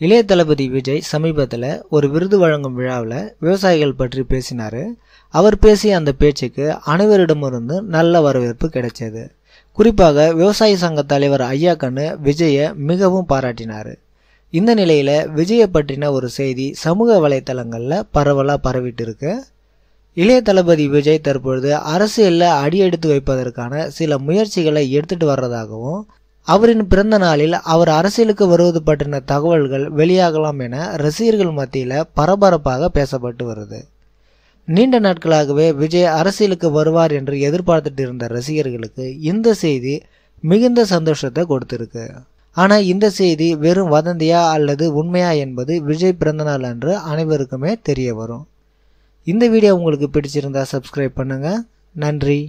இளைய தளபதி விஜய் சமீபத்தில் ஒரு விருது வழங்கும் விழாவில் விவசாயிகள் பற்றி பேசினார். அவர் பேசிய அந்த பேச்சுக்கு அனைவரிடமிருந்து நல்ல வரவேற்பு கிடைச்சது. குறிப்பாக விவசாய சங்க தலைவர் ஐயா கண்ணு விஜயை மிகவும் பாராட்டினார். இந்த நிலையில் விஜயை பற்றின ஒரு செய்தி சமூக வலைத்தளங்களில் பரவலாக பரவிட்டு இருக்கு இளைய தளபதி விஜய் தற்பொழுது அரசியலில் அடியெடுத்து வைப்பதற்கான சில முயற்சிகளை எடுத்துட்டு வர்றதாகவும் அவரின் பிறந்த நாளில் அவர் அரசியலுக்கு வருவது பற்றின தகவல்கள் வெளியாகலாம் என ரசிகர்கள் மத்தியில் பரபரப்பாக பேசப்பட்டு வருது. நீண்ட நாட்களாகவே விஜய் அரசியலுக்கு வருவார் என்று எதிர்பார்த்துட்டு இருந்த ரசிகர்களுக்கு இந்த செய்தி மிகுந்த சந்தோஷத்தை கொடுத்திருக்கு. ஆனால் இந்த செய்தி வெறும் வதந்தியா அல்லது உண்மையா என்பது விஜய் பிறந்தநாள் அன்று அனைவருக்குமே தெரிய வரும். இந்த வீடியோ உங்களுக்கு பிடிச்சிருந்தா சப்ஸ்கிரைப் பண்ணுங்கள் நன்றி.